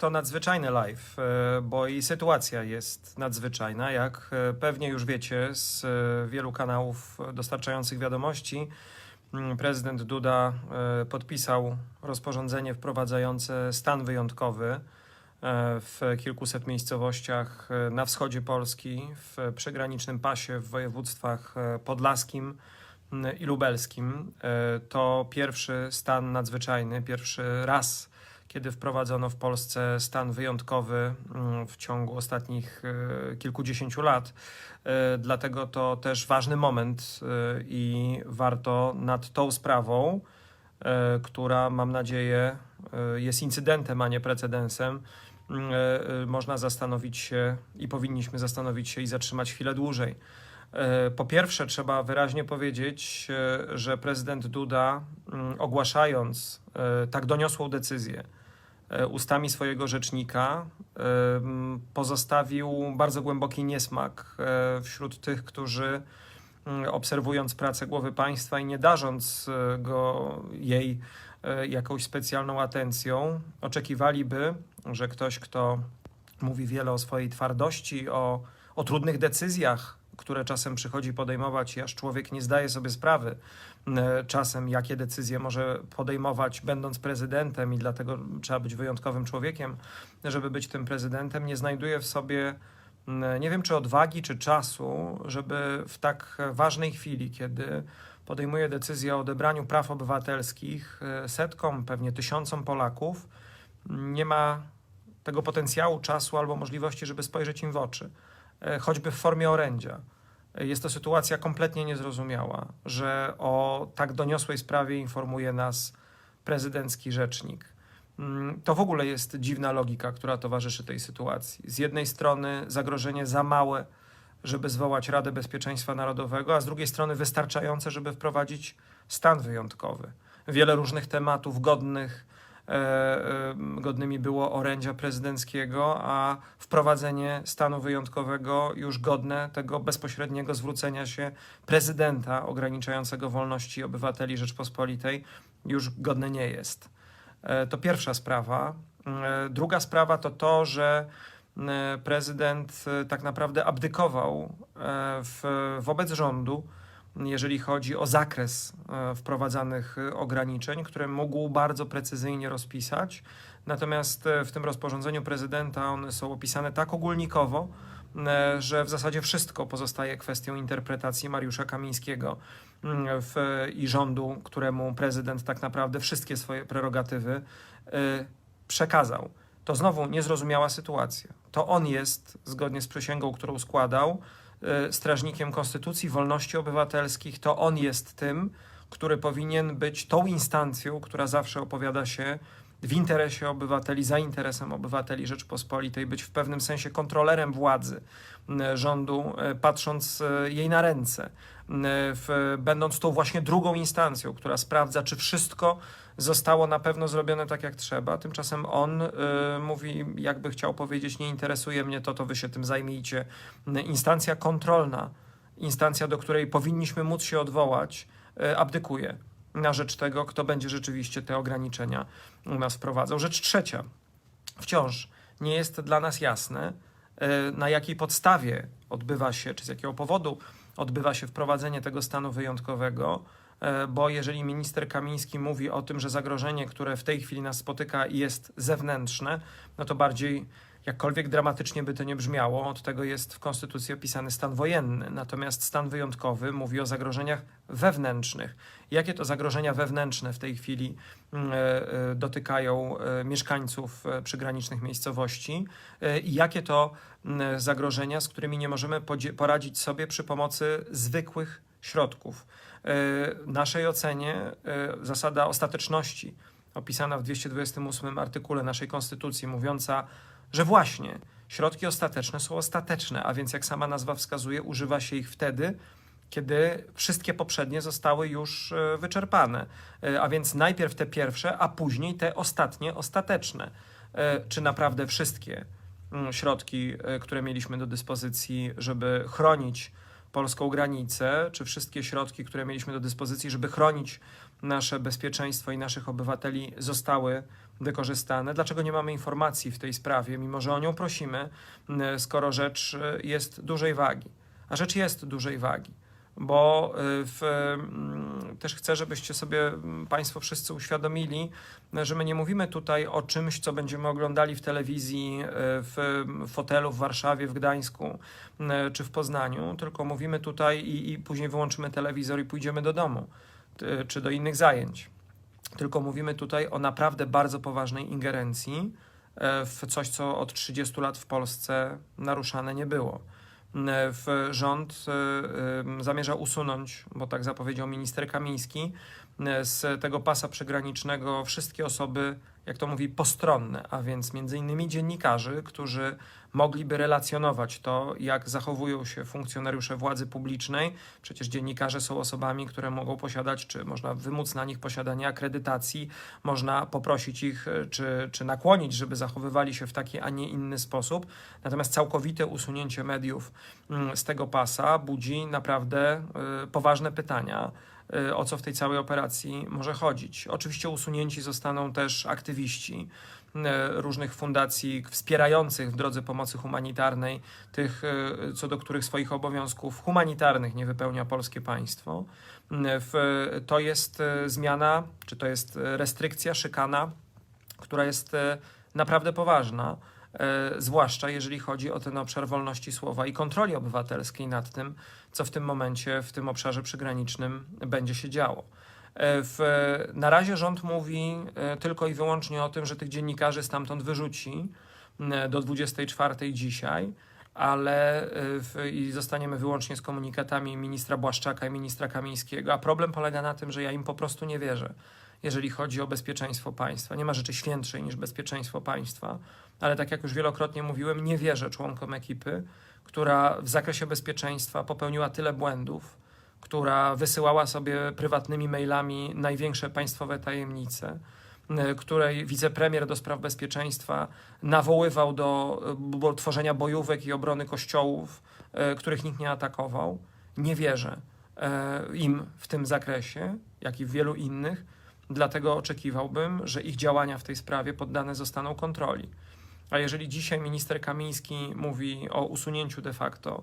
to nadzwyczajny live, e, bo i sytuacja jest nadzwyczajna. Jak e, pewnie już wiecie z e, wielu kanałów dostarczających wiadomości, mm, prezydent Duda podpisał rozporządzenie wprowadzające stan wyjątkowy w kilkuset miejscowościach na wschodzie Polski, w przygranicznym pasie w województwach podlaskim mm, i lubelskim. To pierwszy stan nadzwyczajny, pierwszy raz kiedy wprowadzono w Polsce stan wyjątkowy mm, w ciągu ostatnich e, kilkudziesięciu lat. E, Dlatego to też ważny moment e, i warto nad tą sprawą, która mam nadzieję jest incydentem, a nie precedensem, mm, można zastanowić się i powinniśmy zastanowić się i zatrzymać chwilę dłużej. Po pierwsze, trzeba wyraźnie powiedzieć, że prezydent Duda, mm, ogłaszając tak doniosłą decyzję ustami swojego rzecznika, e, pozostawił bardzo głęboki niesmak e, wśród tych, którzy mm, obserwując pracę głowy państwa i nie darząc e, go jej e, jakąś specjalną atencją, oczekiwaliby, że ktoś, kto mówi wiele o swojej twardości, o, o trudnych decyzjach, które czasem przychodzi podejmować, i aż człowiek nie zdaje sobie sprawy e, czasem, jakie decyzje może podejmować, będąc prezydentem, i dlatego trzeba być wyjątkowym człowiekiem, żeby być tym prezydentem, nie znajduje w sobie, m, nie wiem czy odwagi, czy czasu, żeby w tak ważnej chwili, kiedy podejmuje decyzję o odebraniu praw obywatelskich e, setkom, pewnie tysiącom Polaków, nie ma tego potencjału, czasu albo możliwości, żeby spojrzeć im w oczy, e, choćby w formie orędzia. E, Jest to sytuacja kompletnie niezrozumiała, że o tak doniosłej sprawie informuje nas prezydencki rzecznik. Mm, To w ogóle jest dziwna logika, która towarzyszy tej sytuacji. Z jednej strony zagrożenie za małe, żeby zwołać Radę Bezpieczeństwa Narodowego, a z drugiej strony wystarczające, żeby wprowadzić stan wyjątkowy. Wiele różnych tematów godnych, e, e, godnymi było orędzia prezydenckiego, a wprowadzenie stanu wyjątkowego już godne tego bezpośredniego zwrócenia się prezydenta ograniczającego wolności obywateli Rzeczpospolitej już godne nie jest. E, To pierwsza sprawa. E, Druga sprawa to to, że e, prezydent e, tak naprawdę abdykował e, w, wobec rządu, jeżeli chodzi o zakres e, wprowadzanych e, ograniczeń, które mógł bardzo precyzyjnie rozpisać. Natomiast e, w tym rozporządzeniu prezydenta one są opisane tak ogólnikowo, że w zasadzie wszystko pozostaje kwestią interpretacji Mariusza Kamińskiego w, i rządu, któremu prezydent tak naprawdę wszystkie swoje prerogatywy przekazał. To znowu niezrozumiała sytuacja. To on jest, zgodnie z przysięgą, którą składał, strażnikiem konstytucji, wolności obywatelskich. To on jest tym, który powinien być tą instancją, która zawsze opowiada się w interesie obywateli, za interesem obywateli Rzeczpospolitej, być w pewnym sensie kontrolerem władzy m, rządu, e, patrząc e, jej na ręce, w, będąc tą właśnie drugą instancją, która sprawdza, czy wszystko zostało na pewno zrobione tak, jak trzeba. Tymczasem on y, mówi, jakby chciał powiedzieć, nie interesuje mnie to, to wy się tym zajmijcie. Instancja kontrolna, instancja, do której powinniśmy móc się odwołać, y, abdykuje na rzecz tego, kto będzie rzeczywiście te ograniczenia u nas wprowadzał. Rzecz trzecia. Wciąż nie jest dla nas jasne, y, na jakiej podstawie odbywa się, czy z jakiego powodu odbywa się wprowadzenie tego stanu wyjątkowego, e, bo jeżeli minister Kamiński mówi o tym, że zagrożenie, które w tej chwili nas spotyka, jest zewnętrzne, no to bardziej jakkolwiek dramatycznie by to nie brzmiało, od tego jest w Konstytucji opisany stan wojenny. Natomiast stan wyjątkowy mówi o zagrożeniach wewnętrznych. Jakie to zagrożenia wewnętrzne w tej chwili mm, e, e, dotykają e, mieszkańców przygranicznych miejscowości i jakie to mm, zagrożenia, z którymi nie możemy poradzić sobie przy pomocy zwykłych środków. E, Naszej ocenie zasada ostateczności, opisana w 228 artykule naszej Konstytucji, mówiąca, że właśnie środki ostateczne są ostateczne, a więc jak sama nazwa wskazuje, używa się ich wtedy, kiedy wszystkie poprzednie zostały już e, wyczerpane. E, A więc najpierw te pierwsze, a później te ostatnie, ostateczne. E, Czy naprawdę wszystkie mm, środki, które mieliśmy do dyspozycji, żeby chronić polską granicę, czy wszystkie środki, które mieliśmy do dyspozycji, żeby chronić nasze bezpieczeństwo i naszych obywateli, zostały wykorzystane. Dlaczego nie mamy informacji w tej sprawie, mimo że o nią prosimy, m, skoro rzecz y, jest dużej wagi? A rzecz jest dużej wagi, bo y, w, mm, też chcę, żebyście sobie mm, Państwo wszyscy uświadomili, że my nie mówimy tutaj o czymś, co będziemy oglądali w telewizji, w fotelu w Warszawie, w Gdańsku czy w Poznaniu, tylko mówimy tutaj i, i później wyłączymy telewizor i pójdziemy do domu czy do innych zajęć. Tylko mówimy tutaj o naprawdę bardzo poważnej ingerencji e, w coś, co od 30 lat w Polsce naruszane nie było. E, W rząd e, zamierza usunąć, bo tak zapowiedział minister Kamiński, z tego pasa przygranicznego wszystkie osoby, jak to mówi, postronne, a więc między innymi dziennikarzy, którzy mogliby relacjonować to, jak zachowują się funkcjonariusze władzy publicznej. Przecież dziennikarze są osobami, które mogą posiadać, czy można wymóc na nich posiadanie akredytacji, można poprosić ich, e, czy, czy nakłonić, żeby zachowywali się w taki, a nie inny sposób. Natomiast całkowite usunięcie mediów mm, z tego pasa budzi naprawdę y, poważne pytania o co w tej całej operacji może chodzić. Oczywiście usunięci zostaną też aktywiści y, różnych fundacji wspierających w drodze pomocy humanitarnej tych, y, co do których swoich obowiązków humanitarnych nie wypełnia polskie państwo. Y, To jest y, zmiana, czy to jest y, restrykcja, szykana, która jest y, naprawdę poważna zwłaszcza jeżeli chodzi o ten obszar wolności słowa i kontroli obywatelskiej nad tym, co w tym momencie w tym obszarze przygranicznym będzie się działo. E, W, na razie rząd mówi e, tylko i wyłącznie o tym, że tych dziennikarzy stamtąd wyrzuci e, do 24 dzisiaj, ale e, w, i zostaniemy wyłącznie z komunikatami ministra Błaszczaka i ministra Kamińskiego. A problem polega na tym, że ja im po prostu nie wierzę, jeżeli chodzi o bezpieczeństwo państwa. Nie ma rzeczy świętszej niż bezpieczeństwo państwa, ale tak jak już wielokrotnie mówiłem, nie wierzę członkom ekipy, która w zakresie bezpieczeństwa popełniła tyle błędów, która wysyłała sobie prywatnymi mailami największe państwowe tajemnice, y, której wicepremier do spraw bezpieczeństwa nawoływał do y, tworzenia bojówek i obrony kościołów, y, których nikt nie atakował. Nie wierzę im w tym zakresie, jak i w wielu innych, dlatego oczekiwałbym, że ich działania w tej sprawie poddane zostaną kontroli. A jeżeli dzisiaj minister Kamiński mówi o usunięciu de facto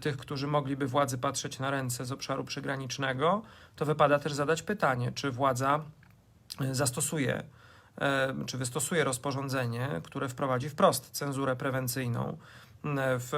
tych, którzy mogliby władzy patrzeć na ręce z obszaru przygranicznego, to wypada też zadać pytanie, czy władza e, zastosuje, e, czy wystosuje rozporządzenie, które wprowadzi wprost cenzurę prewencyjną w,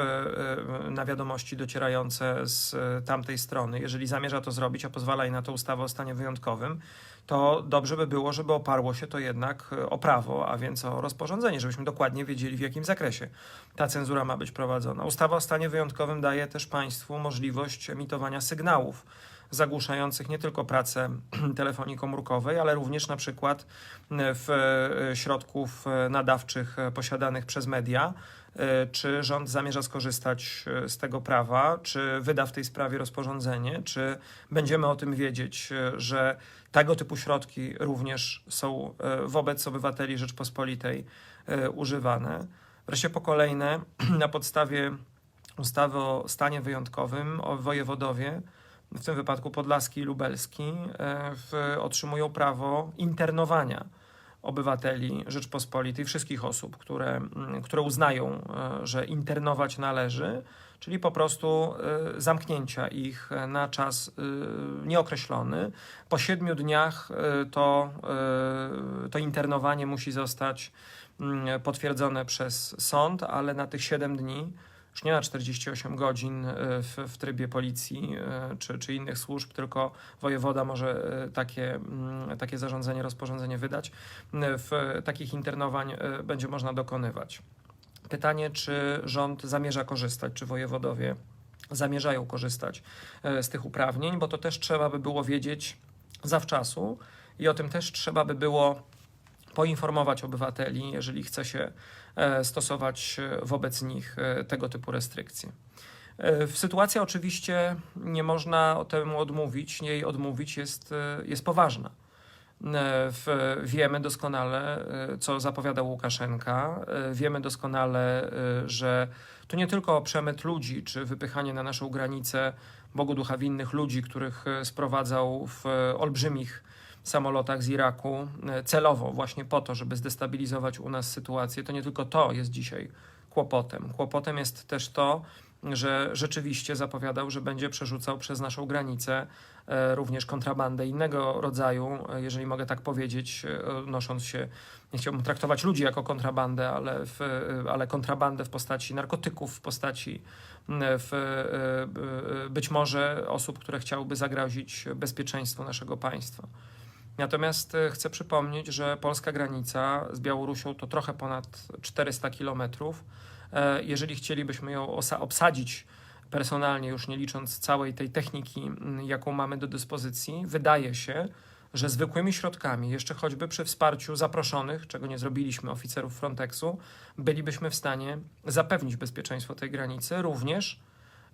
e, na wiadomości docierające z tamtej strony. Jeżeli zamierza to zrobić, a pozwala jej na to ustawa o stanie wyjątkowym, to dobrze by było, żeby oparło się to jednak e, o prawo, a więc o rozporządzenie, żebyśmy dokładnie wiedzieli, w jakim zakresie ta cenzura ma być prowadzona. Ustawa o stanie wyjątkowym daje też państwu możliwość emitowania sygnałów zagłuszających nie tylko pracę telefonii komórkowej, ale również na przykład w e, środków e, nadawczych e, posiadanych przez media. E, Czy rząd zamierza skorzystać e, z tego prawa? Czy wyda w tej sprawie rozporządzenie? Czy będziemy o tym wiedzieć, e, że tego typu środki również są wobec obywateli Rzeczpospolitej używane? Wreszcie po kolejne, na podstawie ustawy o stanie wyjątkowym, o wojewodowie, w tym wypadku podlaski i lubelski, w, otrzymują prawo internowania obywateli Rzeczpospolitej, wszystkich osób, które, które uznają, e, że internować należy, czyli po prostu e, zamknięcia ich na czas e, nieokreślony. Po siedmiu dniach e, to, e, to internowanie musi zostać potwierdzone przez sąd, ale na tych 7 dni, już nie na 48 godzin e, w, w trybie policji e, czy, czy innych służb, tylko wojewoda może e, takie, mm, takie zarządzenie, rozporządzenie wydać. W takich internowań będzie można dokonywać. Pytanie, czy rząd zamierza korzystać, czy wojewodowie zamierzają korzystać z tych uprawnień, bo to też trzeba by było wiedzieć zawczasu i o tym też trzeba by było poinformować obywateli, jeżeli chce się e, stosować e, wobec nich e, tego typu restrykcje. W sytuacja oczywiście nie można temu odmówić, jej odmówić jest, jest poważna. W, wiemy doskonale, co zapowiadał Łukaszenka. Wiemy doskonale, że to nie tylko przemyt ludzi, czy wypychanie na naszą granicę Bogu ducha winnych ludzi, których sprowadzał w olbrzymich samolotach z Iraku e, celowo, właśnie po to, żeby zdestabilizować u nas sytuację, to nie tylko to jest dzisiaj kłopotem. Kłopotem jest też to, że rzeczywiście zapowiadał, że będzie przerzucał przez naszą granicę e, również kontrabandę innego rodzaju, e, jeżeli mogę tak powiedzieć, odnosząc się, nie chciałbym traktować ludzi jako kontrabandę, ale, w, ale kontrabandę w postaci narkotyków, w postaci w, być może osób, które chciałyby zagrozić bezpieczeństwu naszego państwa. Natomiast e, chcę przypomnieć, że polska granica z Białorusią to trochę ponad 400 kilometrów. E, Jeżeli chcielibyśmy ją obsadzić personalnie, już nie licząc całej tej techniki, jaką mamy do dyspozycji, wydaje się, że zwykłymi środkami, jeszcze choćby przy wsparciu zaproszonych, czego nie zrobiliśmy oficerów Frontexu, bylibyśmy w stanie zapewnić bezpieczeństwo tej granicy, również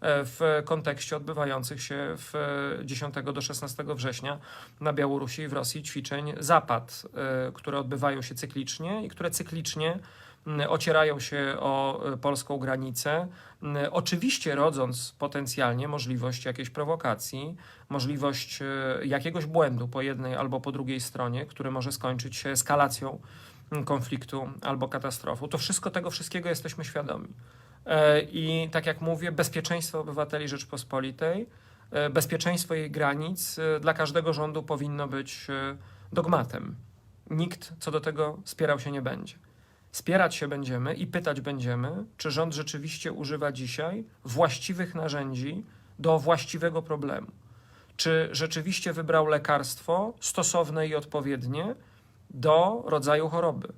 w kontekście odbywających się w e, 10 do 16 września na Białorusi i w Rosji ćwiczeń Zapad, e, które odbywają się cyklicznie i które cyklicznie ocierają się o e, polską granicę, oczywiście rodząc potencjalnie możliwość jakiejś prowokacji, możliwość e, jakiegoś błędu po jednej albo po drugiej stronie, który może skończyć się eskalacją konfliktu albo katastrofą. To wszystko, tego wszystkiego jesteśmy świadomi. E, I tak jak mówię, bezpieczeństwo obywateli Rzeczpospolitej, e, bezpieczeństwo jej granic e, dla każdego rządu powinno być dogmatem. Nikt co do tego spierał się nie będzie. Spierać się będziemy i pytać będziemy, czy rząd rzeczywiście używa dzisiaj właściwych narzędzi do właściwego problemu. Czy rzeczywiście wybrał lekarstwo stosowne i odpowiednie do rodzaju choroby.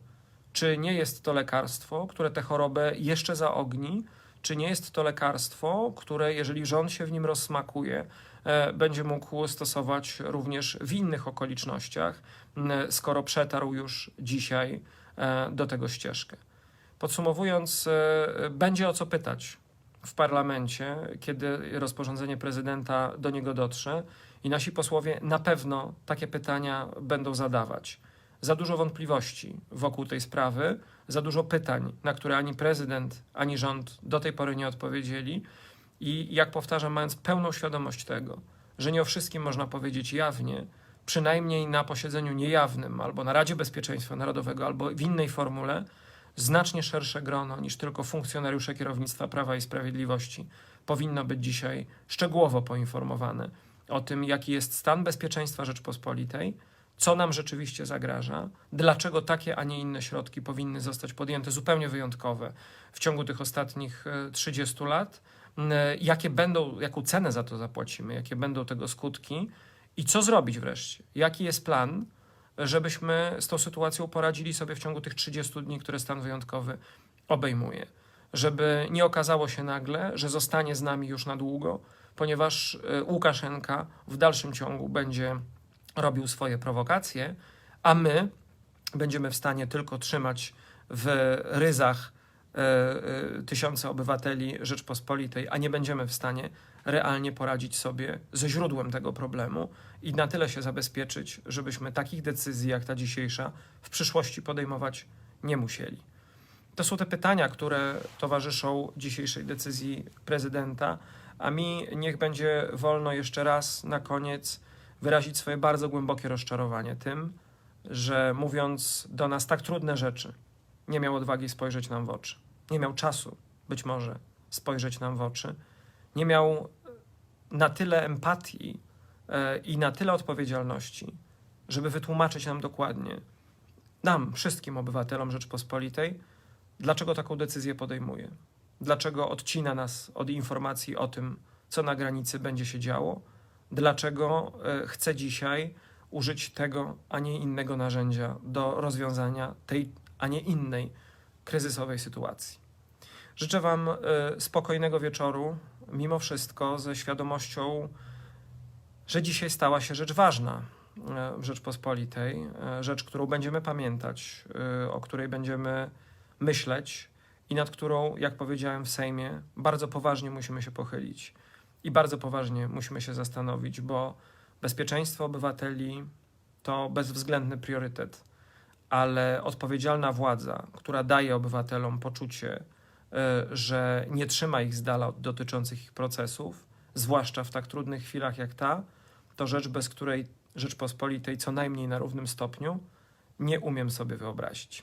Czy nie jest to lekarstwo, które tę chorobę jeszcze zaogni, czy nie jest to lekarstwo, które, jeżeli rząd się w nim rozsmakuje, e, będzie mógł stosować również w innych okolicznościach, skoro przetarł już dzisiaj e, do tego ścieżkę. Podsumowując, e, będzie o co pytać w parlamencie, kiedy rozporządzenie prezydenta do niego dotrze, i nasi posłowie na pewno takie pytania będą zadawać. Za dużo wątpliwości wokół tej sprawy, za dużo pytań, na które ani prezydent, ani rząd do tej pory nie odpowiedzieli. I jak powtarzam, mając pełną świadomość tego, że nie o wszystkim można powiedzieć jawnie, przynajmniej na posiedzeniu niejawnym, albo na Radzie Bezpieczeństwa Narodowego, albo w innej formule, znacznie szersze grono niż tylko funkcjonariusze kierownictwa Prawa i Sprawiedliwości powinno być dzisiaj szczegółowo poinformowane o tym, jaki jest stan bezpieczeństwa Rzeczpospolitej, co nam rzeczywiście zagraża, dlaczego takie, a nie inne środki powinny zostać podjęte zupełnie wyjątkowe w ciągu tych ostatnich e, 30 lat, m, jakie będą, jaką cenę za to zapłacimy, jakie będą tego skutki i co zrobić wreszcie. Jaki jest plan, żebyśmy z tą sytuacją poradzili sobie w ciągu tych 30 dni, które stan wyjątkowy obejmuje. Żeby nie okazało się nagle, że zostanie z nami już na długo, ponieważ e, Łukaszenka w dalszym ciągu będzie robił swoje prowokacje, a my będziemy w stanie tylko trzymać w ryzach e, e, tysiące obywateli Rzeczpospolitej, a nie będziemy w stanie realnie poradzić sobie ze źródłem tego problemu i na tyle się zabezpieczyć, żebyśmy takich decyzji jak ta dzisiejsza w przyszłości podejmować nie musieli. To są te pytania, które towarzyszą dzisiejszej decyzji prezydenta, a mi niech będzie wolno jeszcze raz na koniec wyrazić swoje bardzo głębokie rozczarowanie tym, że mówiąc do nas tak trudne rzeczy, nie miał odwagi spojrzeć nam w oczy. Nie miał czasu, być może, spojrzeć nam w oczy. Nie miał na tyle empatii e, i na tyle odpowiedzialności, żeby wytłumaczyć nam dokładnie, nam, wszystkim obywatelom Rzeczpospolitej, dlaczego taką decyzję podejmuje. Dlaczego odcina nas od informacji o tym, co na granicy będzie się działo, dlaczego e, chce dzisiaj użyć tego, a nie innego narzędzia do rozwiązania tej, a nie innej kryzysowej sytuacji. Życzę Wam e, spokojnego wieczoru, mimo wszystko ze świadomością, że dzisiaj stała się rzecz ważna e, w Rzeczpospolitej, rzecz, którą będziemy pamiętać, o której będziemy myśleć i nad którą, jak powiedziałem w Sejmie, bardzo poważnie musimy się pochylić i bardzo poważnie musimy się zastanowić, bo bezpieczeństwo obywateli to bezwzględny priorytet, ale odpowiedzialna władza, która daje obywatelom poczucie, e, że nie trzyma ich z dala od dotyczących ich procesów, zwłaszcza w tak trudnych chwilach jak ta, to rzecz, bez której Rzeczpospolitej co najmniej na równym stopniu, nie umiem sobie wyobrazić.